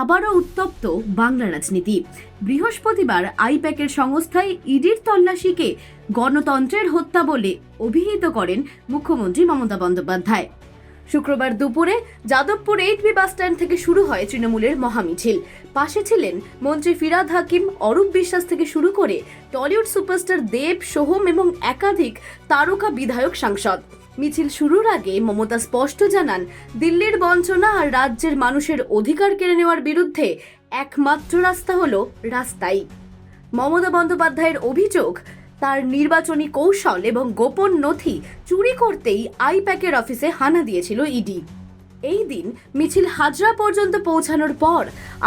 আবারও উত্তপ্ত বাংলা রাজনীতি। বৃহস্পতিবার আইপ্যাকের সংস্থায় ইডির তল্লাশিকে গণতন্ত্রের হত্যা বলে অভিহিত করেন মুখ্যমন্ত্রী মমতা বন্দ্যোপাধ্যায়। শুক্রবার দুপুরে যাদবপুর এইট বি বাসস্ট্যান্ড থেকে শুরু হয় তৃণমূলের মহামিছিল। পাশে ছিলেন মন্ত্রী ফিরাদ হাকিম, অরূপ বিশ্বাস থেকে শুরু করে টলিউড সুপারস্টার দেব সোহম এবং একাধিক তারকা বিধায়ক সাংসদ। মিছিল শুরুর আগে মমতা স্পষ্ট জানান, দিল্লির বঞ্চনা আর রাজ্যের মানুষের অধিকার কেড়ে নেওয়ার বিরুদ্ধে একমাত্র রাস্তা হলো রাস্তাই। মমতা বন্দ্যোপাধ্যায়ের অভিযোগ, তার নির্বাচনী কৌশল এবং গোপন নথি চুরি করতেই আইপ্যাকের অফিসে হানা দিয়েছিল ইডি। এই দিন মিছিল হাজরা পর্যন্ত পৌঁছানোর পর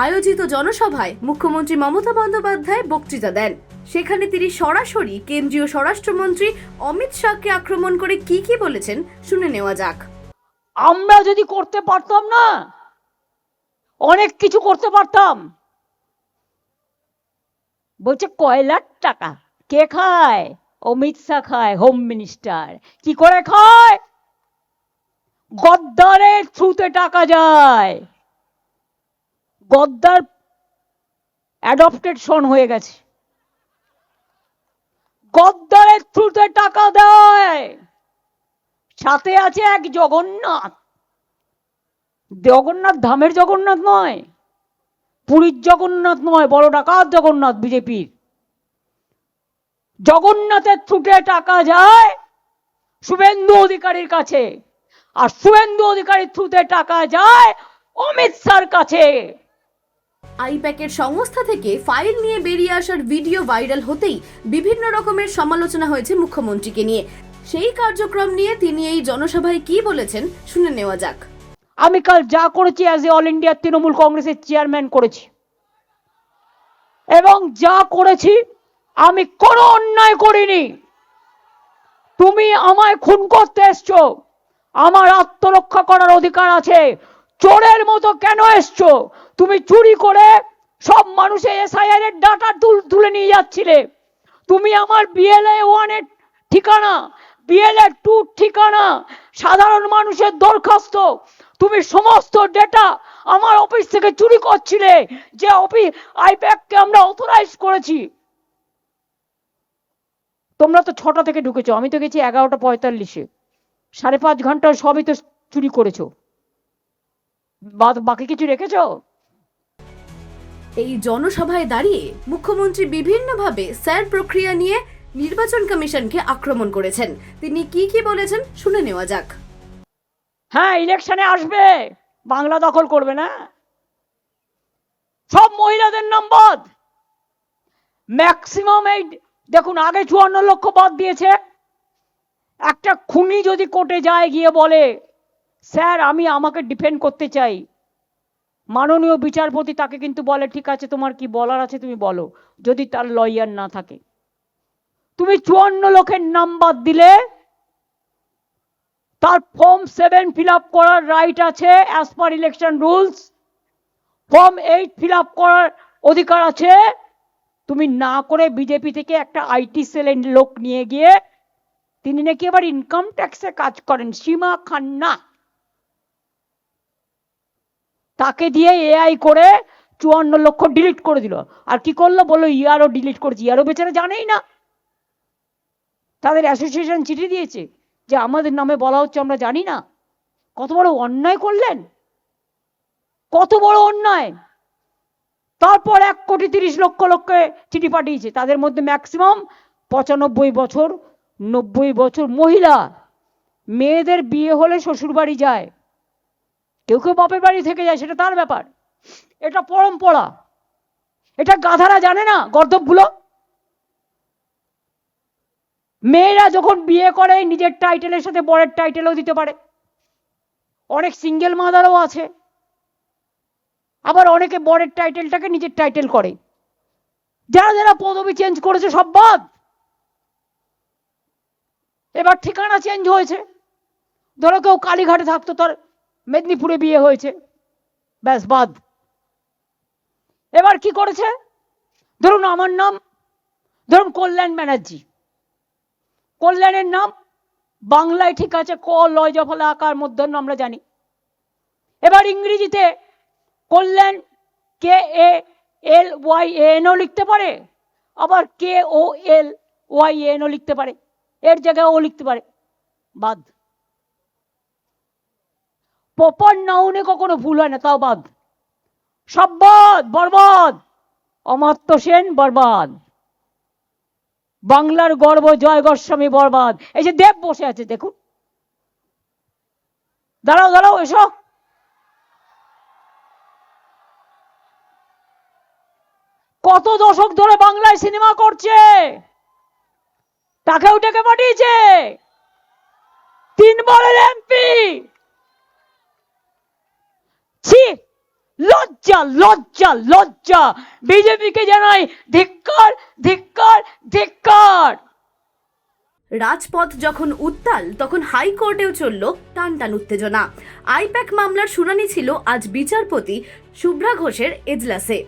আয়োজিত জনসভায় মুখ্যমন্ত্রী মমতা বন্দ্যোপাধ্যায় বক্তৃতা দেন। সেখানে তিনি সরাসরি কেন্দ্রীয় স্বরাষ্ট্রমন্ত্রী অমিত শাহকে আক্রমণ করে কি কি বলেছেন শুনে নেওয়া যাক। আমরা যদি করতে পারতাম না, অনেক কিছু করতে পারতাম। বলছে, কয় লাখ টাকা? কে খায়? অমিত শাহ খায় হোম মিনিস্টার কি করে খায়? গদ্দারের থ্রুতে টাকা যায়। গদ্দার অ্যাডপ্টেড সন হয়ে গেছে। গদ্দারের থ্রুতে টাকা দেয়। সাথে আছে এক জগন্নাথ। জগন্নাথ ধামের জগন্নাথ নয়, পুরীর জগন্নাথ নয়, বড় ডাকাত জগন্নাথ বিজেপির। জগন্নাথের থ্রুটে টাকা যায় শুভেন্দু অধিকারীর কাছে। আর শুভেন্দু অধিকারীর থ্রুতে টাকা যায় অমিত শাহর কাছে। আইপ্যাকের সংস্থা থেকে ফাইল নিয়ে বেরিয়ে আসার ভিডিও ভাইরাল হতেই বিভিন্ন রকমের সমালোচনা হয়েছে মুখ্যমন্ত্রীকে নিয়ে। সেই কার্যক্রম নিয়ে তিনি এই জনসভায় কি বলেছেন শুনে নেওয়া যাক। আমি কাল যা করেছি as a all India Trinamool কংগ্রেসের চেয়ারম্যান করেছি। এবং যা করেছি আমি কোনো অন্যায় করিনি। তুমি আমায় খুন করতে এসছো। আমার আত্মরক্ষা করার অধিকার আছে। চোরের মতো কেন এসছো? তুমি চুরি করে সব মানুষের এসআইআর এর ডাটা তুলে নিয়ে যাচ্ছিলে। তুমি আমার বিএলএ ওয়ানের ঠিকানা বিএলএ টু ঠিকানা, সাধারণ মানুষের দরখাস্ত, তুমি সমস্ত ডেটা আমার অফিস থেকে চুরি করছিলে, যে অফিস আইপ্যাককে আমরা অথরাইজ করেছি। তোমরা তো ছটা থেকে ঢুকেছো, আমি তো গেছি এগারোটা পঁয়তাল্লিশে। সাড়ে পাঁচ ঘণ্টা সবই তো চুরি করেছ। বাকি কিছু রেখেছো? এই জনসভায় দাঁড়িয়ে মুখ্যমন্ত্রী বিভিন্নভাবে স্যার প্রক্রিয়া নিয়ে নির্বাচন কমিশনকে আক্রমণ করেছেন। তিনি কি কি বলেছেন শুনে নেওয়া যাক। হ্যাঁ ইলেকশনে আসবে। বাংলা দখল করবে না। সব মহিলাদের নাম বাদ। ম্যাক্সিমাম এই দেখুন আগে চুয়ান্ন লক্ষ বাদ দিয়েছে। একটা খুনি যদি কোর্টে যায় গিয়ে বলে স্যার, আমি আমাকে ডিফেন্ড করতে চাই। মাননীয় বিচারপতি তাকে কিন্তু বলে, ঠিক আছে, তোমার কি বলার আছে তুমি বলো, যদি তার লয়ার না থাকে। তুমি চুয়ান্ন লোকের নাম বাদ দিলে, তার ফর্ম সেভেন ফিল আপ করার রাইট আছে as per election rules form eight fill up করার অধিকার আছে। তুমি না করে বিজেপি থেকে একটা আইটি সেলের লোক নিয়ে গিয়ে, তিনি নাকি এবার ইনকাম ট্যাক্সে কাজ করেন। সীমা খান্না। তাকে দিয়ে এআই করে চুয়ান্ন লক্ষ ডিলিট করে দিল। আর কি করল? বলল, ইয়ারও ডিলিট করেছি। ইয়ারও বেচারা জানেই না। তাদের অ্যাসোসিয়েশন চিঠি দিয়েছে যে, আমাদের নামে বলা হচ্ছে, আমরা জানি না। কত বড় অন্যায় করলেন? কত বড় অন্যায়? তারপর এক কোটি তিরিশ লক্ষ লোককে চিঠি পাঠিয়েছে। তাদের মধ্যে ম্যাক্সিমাম পঁচানব্বই বছর, নব্বই বছর মহিলা। মেয়েদের বিয়ে হলে শ্বশুর বাড়ি যায়। কেউ কেউ বাপের বাড়ি থেকে যায়, সেটা তার ব্যাপার। এটা পরম্পরা। এটা গাধারা জানে না গর্দবগুলো মেয়েরা যখন বিয়ে করে, নিজের টাইটেলের সাথে বরের টাইটেলও দিতে পারে। অনেক সিঙ্গেল মাদারও আছে। আবার অনেকে বরের টাইটেলটাকে নিজের টাইটেল করে। যারা যারা পদবি চেঞ্জ করেছে, সব বাদ। এবার ঠিকানা চেঞ্জ হয়েছে। ধরো কেউ কালীঘাটে থাকতো, তার মেদিনীপুরে বিয়ে হয়েছে। ব্যাস, বাদ। এবার কি করেছে? ধরুন আমার নাম, ধরুন কল্যাণ ব্যানার্জি। কল্যাণের নাম বাংলায় ঠিক আছে, ক লয় জফলা আকার মধ্যাহ্ন আমরা জানি। এবার ইংরেজিতে কল্যাণ, কে, এ, এল, ওয়াই এনও লিখতে পারে? আবার কে, ও, এল, ওয়াই এনও লিখতে পারে। এর জায়গায় ও লিখতে পারে। বাদ। প্রপার নাউনে কখনো ভুল হয় না, তাও বাদ। সব বাদ, বরবাদ। অমাত্য সেন, বরবাদ। বাংলার গর্ব, জয় গোস্বামী, বরবাদ। এই যে দেব বসে আছে, দেখুন। দাঁড়াও দাঁড়াও, এসো। কত দশক ধরে বাংলায় সিনেমা করছে। তাকেও ডেকে পাঠিয়েছে। তিনবারের এমপি। ছি, লজ্জা লজ্জা লজ্জা। বিজেপিকে জানাই ধিক্কার ধিক্কার ধিক্কার। রাজপথ যখন উত্তাল, তখন হাইকোর্টেও চলল টান টান উত্তেজনা। আইপ্যাক মামলার শুনানি ছিল আজ বিচারপতি শুভ্রা ঘোষের এজলাসে।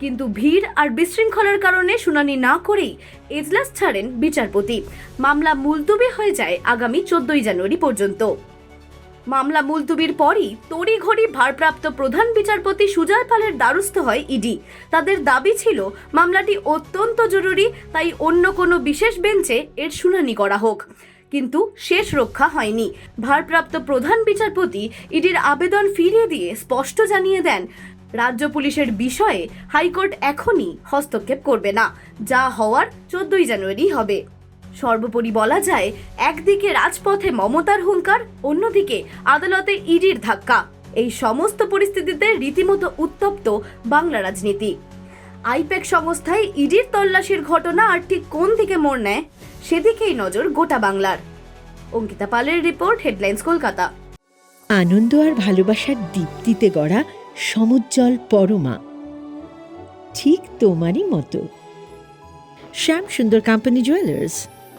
কিন্তু ভিড় আর বিশৃঙ্খলার কারণে শুনানি না করেই এজলাস ছাড়েন বিচারপতি। মামলা মুলতুবি হয়ে যায় আগামী চোদ্দই জানুয়ারি পর্যন্ত। মামলা মুলতুবির পরই তড়িঘড়ি ভারপ্রাপ্ত প্রধান বিচারপতি সুজয় পালের দ্বারস্থ হয় ইডি। তাদের দাবি ছিল, মামলাটি অত্যন্ত জরুরি, তাই অন্য কোনো বিশেষ বেঞ্চে এর শুনানি করা হোক। কিন্তু শেষ রক্ষা হয়নি। ভারপ্রাপ্ত প্রধান বিচারপতি ইডির আবেদন ফিরিয়ে দিয়ে স্পষ্ট জানিয়ে দেন, রাজ্য পুলিশের বিষয়ে হাইকোর্ট এখনই হস্তক্ষেপ করবে না। যা হওয়ার চোদ্দই জানুয়ারি হবে। সর্বোপরি বলা যায়, একদিকে রাজপথে মমতার হুঙ্কার, অন্যদিকে আদালতে ইডির ধাক্কা। এই সমস্ত পরিস্থিতিতে রীতিমতো উত্তপ্ত বাংলা রাজনীতি। আইপ্যাক সংস্থায় ইডির তল্লাশির ঘটনা আর ঠিক কোন দিকে মোড় নেয়, সেদিকেই নজর গোটা বাংলার। অঙ্কিতা পালের রিপোর্ট, হেডলাইন্স কলকাতা। আনন্দ আর ভালোবাসার দীপ্তিতে গড়া সমুজ্জ্বল পরমা। ঠিক তোমারই মতো। Shyam Sundar company jewellers